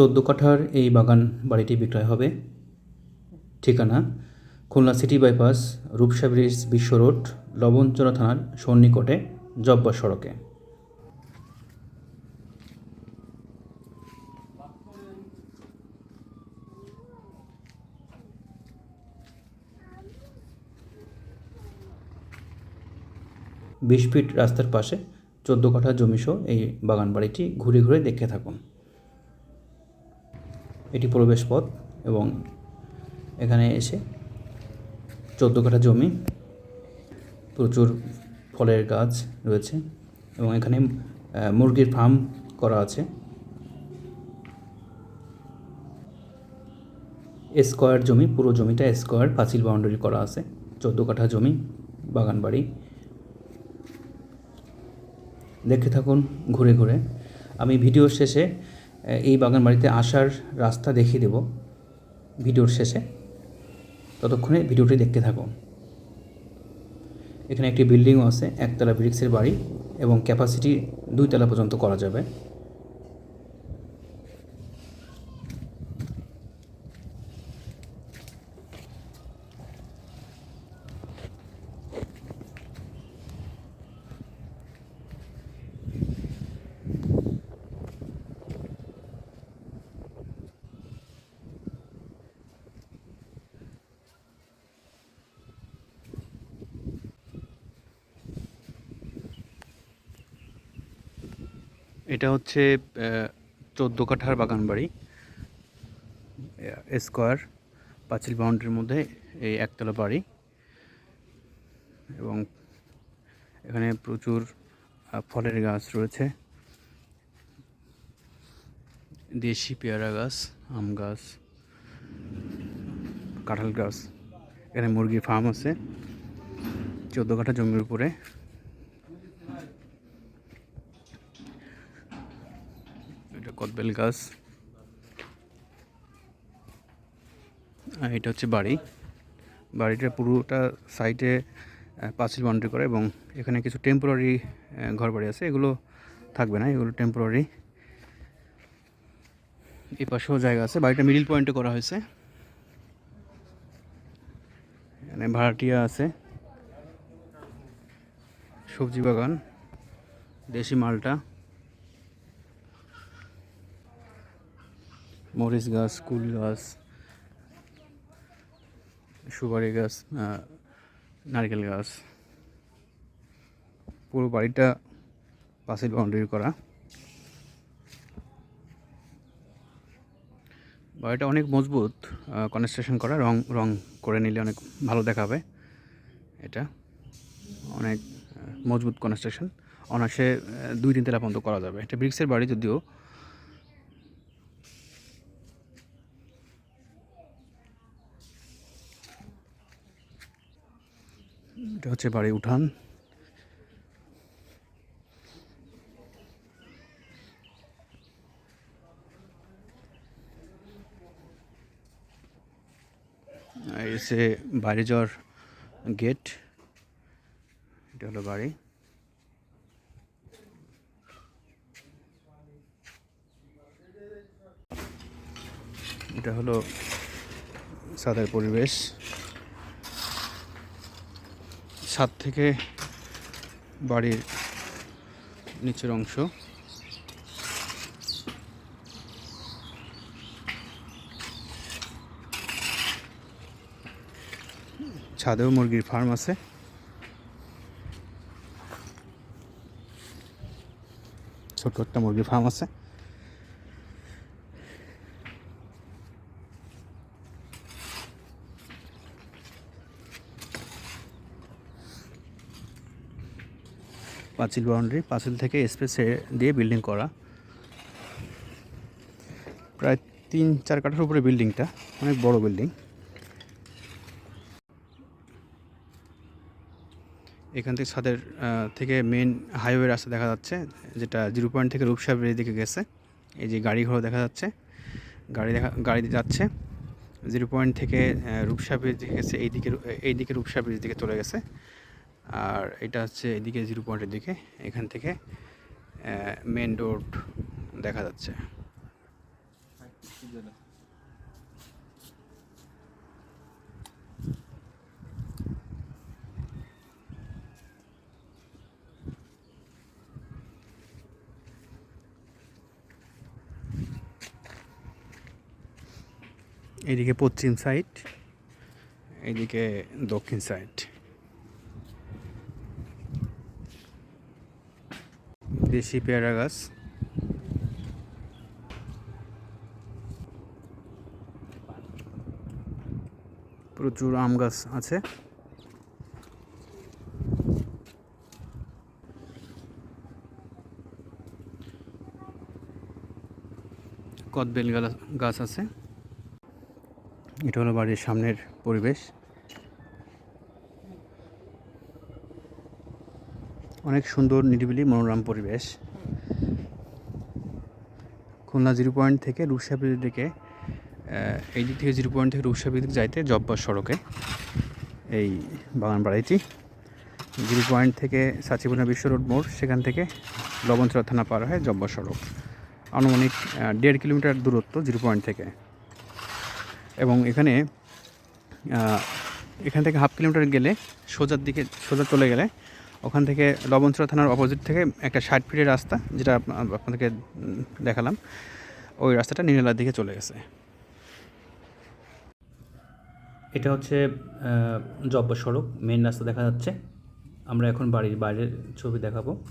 চোদ্দ কাঠার এই বাগান বাড়িটি বিক্রয় হবে। ঠিকানা Khulna city bypass, Rupsha bridge, Bishwa road, Labanchara থানার সন্নিকটে জব্বা সড়কে। বিশ ফিট রাস্তার পাশে চোদ্দ কাঠা জমিসহ এই বাগান বাড়িটি ঘুরে ঘুরে দেখে থাকুন। এটি প্রবেশ পথ এবং এখানে এসে চোদ্দ কাঠা জমি, প্রচুর ফলের গাছ রয়েছে এবং এখানে মুরগির ফার্ম করা আছে। স্কোয়ার জমি, পুরো জমিটা স্কোয়ার, পাঁচিল বাউন্ডারি করা আছে। চোদ্দ কাঠা জমি, বাগান বাড়ি। দেখে থাকুন ঘুরে ঘুরে। আমি ভিডিও শেষে এই বাগান বাড়িতে আসার রাস্তা দেখিয়ে দেব ভিডিওর শেষে। ততক্ষণে ভিডিওটি দেখতে থাকো এখানে একটি বিল্ডিংও আছে, একতলা ব্রিক্সের বাড়ি এবং ক্যাপাসিটি দুই তলা পর্যন্ত করা যাবে। এটা হচ্ছে চোদ্দ কাঠার বাগান বাড়ি। স্কোয়ার, পাঁচিল বাউন্ডারির মধ্যে এই একতলা বাড়ি। এবং এখানে প্রচুর ফলের গাছ রয়েছে। দেশি পেয়ারা গাছ, আম গাছ, কাঁঠাল গাছ। এখানে মুরগির ফার্ম আছে। চোদ্দ কাঠা জমির উপরে। কদবেল গাছ। আর এটা হচ্ছে বাড়ি। বাড়িটা পুরোটা সাইডে পাঁচিল বাউন্ডারি করা এবং এখানে কিছু টেম্পোরারি ঘর বাড়ি আছে। এগুলো থাকবে না, এগুলো টেম্পোরারি এই পাশেও জায়গা আছে। বাড়িটা মিডিল পয়েন্টে করা হয়েছে। এখানে ভাড়াটিয়া আছে। সবজি বাগান, দেশি মালটা। মরিচ গাছ কুল গাছ সুপারি গাছ নারকেল গাছ। পুরো বাড়িটা পাঁচিল বাউন্ডারি করা। বাড়িটা অনেক মজবুত কনস্ট্রাকশন করা রং রং করে নিলে অনেক ভালো দেখাবে এটা। অনেক মজবুত কনস্ট্রাকশন অনায়াসে আহ, দুই তিন তেলা পর্যন্ত করা যাবে। এটা ব্রিক্সের বাড়ি যদিও এটা হচ্ছে বাড়ি উঠান। এসে বাইরে যাওয়ার গেট এটা হলো বাড়ি। এটা হলো সাদের পরিবেশ। ছাদ থেকে বাড়ির নিচের অংশ। ছাদেও মুরগির ফার্ম আছে। ছোট্ট একটা মুরগির ফার্ম আছে। পাঁচিল বাউন্ডারি, পাঁচিল থেকে স্পেস দিয়ে বিল্ডিং করা। প্রায় তিন, চার কাঠার উপরে বিল্ডিংটা অনেক বড় বিল্ডিং এখান থেকে ছাদের থেকে মেন হাইওয়ে রাস্তা দেখা যাচ্ছে, যেটা জিরো পয়েন্ট থেকে রূপসা দিকে গেছে। এই যে গাড়ি ঘোড়া দেখা যাচ্ছে, গাড়ি দেখা, গাড়ি যাচ্ছে। জিরো পয়েন্ট থেকে রূপসা ব্রিজ দিকে গেছে, এইদিকে রূ- এইদিকে রূপসা ব্রিজ দিকে চলে গেছে। আর এটা হচ্ছে এদিকে জিরো পয়েন্টের দিকে, এখান থেকে মেন রোড দেখা যাচ্ছে। এদিকে পশ্চিম সাইড এদিকে দক্ষিণ সাইড দেশি পেয়ারা গাছ। প্রচুর আম গাছ আছে। কদবেল গাছ আছে। এটা হলো বাড়ির সামনের পরিবেশ। অনেক সুন্দর নিরিবিলি মনোরম পরিবেশ। খুলনা জিরো পয়েন্ট থেকে রূপসাবির দিকে এই দিক থেকে জিরো পয়েন্ট থেকে রূপসাবির দিকে যাইতে জব্বার সড়কে, এই বাগান বাড়িটি জিরো পয়েন্ট থেকে সাচিবুনা বিশ্ব রোড মোড়, সেখান থেকে লবণচড়া থানা পার হয় জব্বার সড়ক। আনুমানিক দেড় কিলোমিটার দূরত্ব জিরো পয়েন্ট থেকে। এবং এখানে এখান থেকে হাফ কিলোমিটার গেলে সোজার দিকে, সোজা চলে গেলে ওখান থেকে লবণচড়া থানার অপোজিট থেকে একটা ষাট ফিটের রাস্তা যেটা আপ- আপনাদেরকে দেখালাম। ওই রাস্তাটা নিরালার দিকে চলে গেছে। এটা হচ্ছে জব্বর সড়ক মেন রাস্তা দেখা যাচ্ছে। আমরা এখন বাড়ির বাইরের ছবি দেখাবো।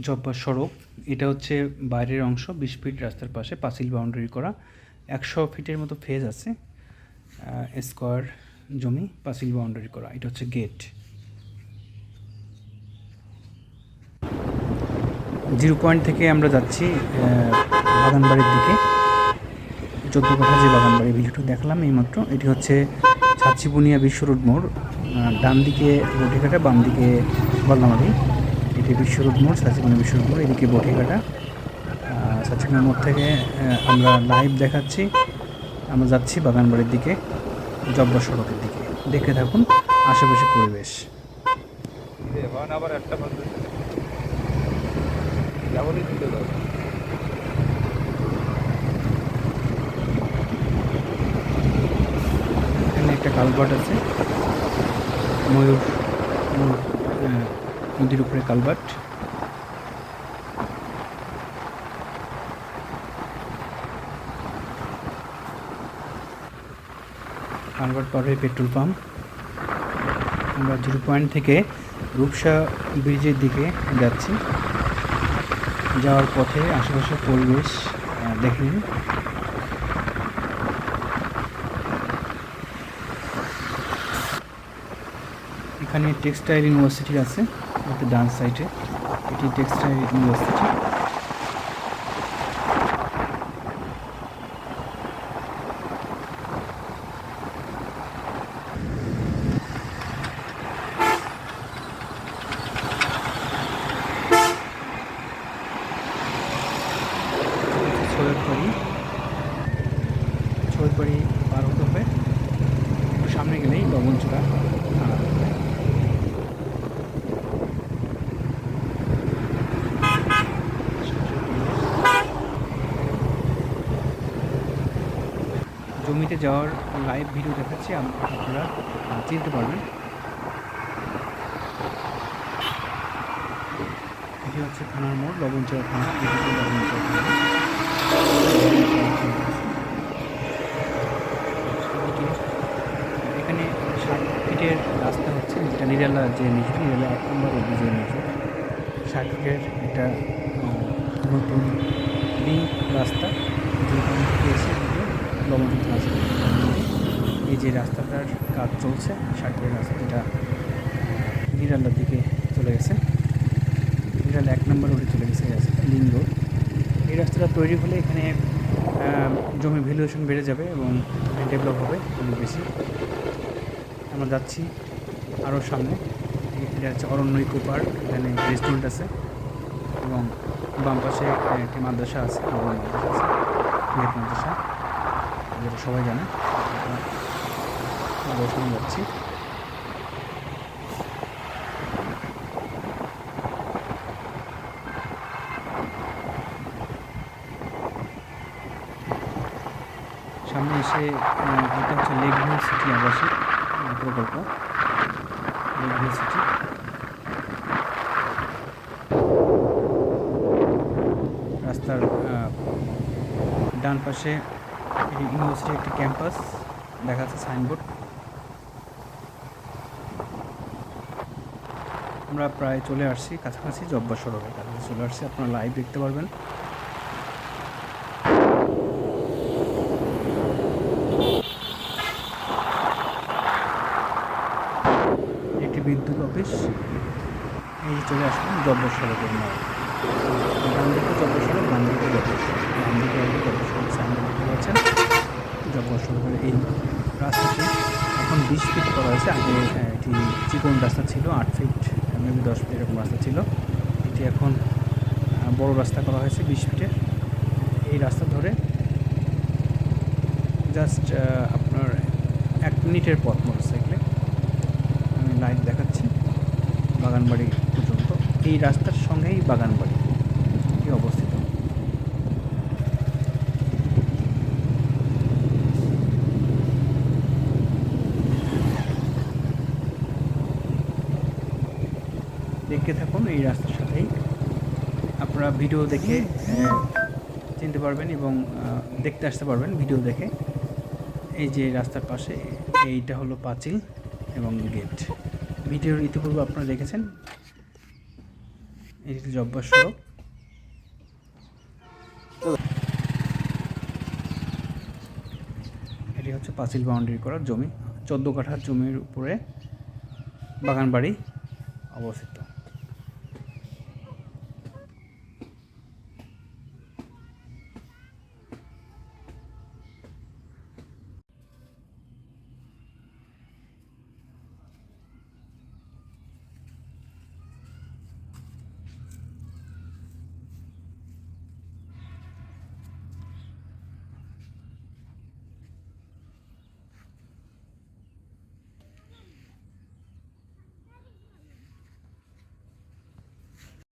জব্বার সড়ক এটা হচ্ছে বাইরের অংশ বিশ ফিট রাস্তার পাশে পাঁচিল বাউন্ডারি করা। একশো ফিটের মতো ফেজ আছে স্কোয়ার জমি পাঁচিল বাউন্ডারি করা, এটা হচ্ছে গেট জিরো পয়েন্ট থেকে আমরা যাচ্ছি বাগানবাড়ির দিকে। চোদ্দ কাঠা যে বাগানবাড়ি ভিডিওটা দেখলাম এইমাত্র, এটি হচ্ছে ছাচ্ছিপুনিয়া বিশ্ব রোড মোড় ডান দিকে বটিঘাটা বাম দিকে বল্লামারি এটি বিশ্ব রোড মোড় ছাচ্ছিপুনিয়া বিশ্ব রোড মোড়, এদিকে বটিঘাটা। ছাচ্ছিপুনিয়া মোড় থেকে আমরা লাইভ দেখাচ্ছি। আমরা যাচ্ছি বাগানবাড়ির দিকে জব্বর সড়কের দিকে। দেখে থাকুন আশেপাশে পরিবেশ। আবার একটা এখানে একটা কালভার্ট আছে। ময়ূর, নদীর উপরে কালভার্ট কালভার্ট পার হয়ে পেট্রোল পাম্প। আমরা জিরো পয়েন্ট থেকে রূপসা ব্রিজের দিকে যাচ্ছি। যাওয়ার পথে আশেপাশের পরিবেশ দেখে নিন। এখানে টেক্সটাইল ইউনিভার্সিটি আছে ডান সাইডে। এটি টেক্সটাইল ইউনিভার্সিটি। সৈয়দবাড়ি পার হতে হবে। একটু সামনে গেলেই লবণচূড়া। থানা জমিতে যাওয়ার লাইভ ভিডিও দেখাচ্ছি আপনারা চিনতে পারবেন। এটি হচ্ছে থানার মোড়, লবণচড়া থানা থানা এদিকে এখানে ষাট ফিটের রাস্তা হচ্ছে যেটা নিরালা যে নিচু নিরালা এক নম্বর অভিযোগ ষাট ফিটের একটা নতুন লিঙ্ক রাস্তা যেখান থেকে এসে লবণযুক্ত আছে এই যে রাস্তাটার কাজ চলছে ষাট রাস্তা যেটা নিরালার দিকে চলে গেছে। নিরালা এক নম্বর রোডে চলে গেছে, এই লিঙ্ক রোড এই রাস্তাটা তৈরি হলে এখানে জমির ভ্যালুয়েশন বেড়ে যাবে এবং ডেভেলপ হবে অনেক বেশি। আমরা যাচ্ছি আরও সামনে। এটা হচ্ছে অরণ্য ইকো পার্ক, এখানে রেস্টুরেন্ট আছে এবং বাম পাশে একটি মাদ্রাসা আছে আমার মাদ্রাসা আছে বিয়েট মাদ্রাসা, যেটা সবাই জানে। দর্শন যাচ্ছি। সামনে এসে এটা হচ্ছে লেক ভিউ সিটি আবাসিক প্রকল্প। রাস্তার ডান পাশে এই ইউনিভার্সিটির একটি ক্যাম্পাস, দেখা যাচ্ছে সাইনবোর্ড। আমরা প্রায় চলে আসছি কাছাকাছি জব্বা সড়কের কাছাকাছি চলে আসছি, আপনারা লাইভ দেখতে পারবেন একটি বিদ্যুৎ অফিস। এই চলে আসলাম জব্বর সড়কের মোড় ডান দিকে জব্বর সড়ক বাম দিকে জব্বর সড়ক বাম দিকে একটি জব্বর সড়ক সামনে দেখতে পাচ্ছেন জব্বর সড়কের এই রাস্তাটি। এখন বিশ ফিট করা হয়েছে। আগে এটি চিকন রাস্তা ছিল, আট ফিট মেবি দশ ফিট এরকম রাস্তা ছিল। এটি এখন বড় রাস্তা করা হয়েছে বিশ ফিটের এই রাস্তা ধরে জাস্ট আপনার এক মিনিটের পথ মোটরসাইকেলে লাইভ দেখাচ্ছি, বাগানবাড়ি পর্যন্ত। এই রাস্তার সঙ্গেই বাগানবাড়ি অবস্থিত। দেখতে থাকুন এই রাস্তার সাথেই। আপনারা ভিডিও দেখে চিনতে পারবেন এবং দেখতে আসতে পারবেন ভিডিও দেখে। এই যে রাস্তার পাশে, এইটা হলো পাঁচিল এবং গেট। ভিডিওর ইতিপূর্বে আপনারা দেখেছেন। এটি জব্বার সড়ক। এটি হচ্ছে পাঁচিল বাউন্ডারি করার জমি। চোদ্দ কাঠার জমির উপরে বাগানবাড়ি অবস্থিত।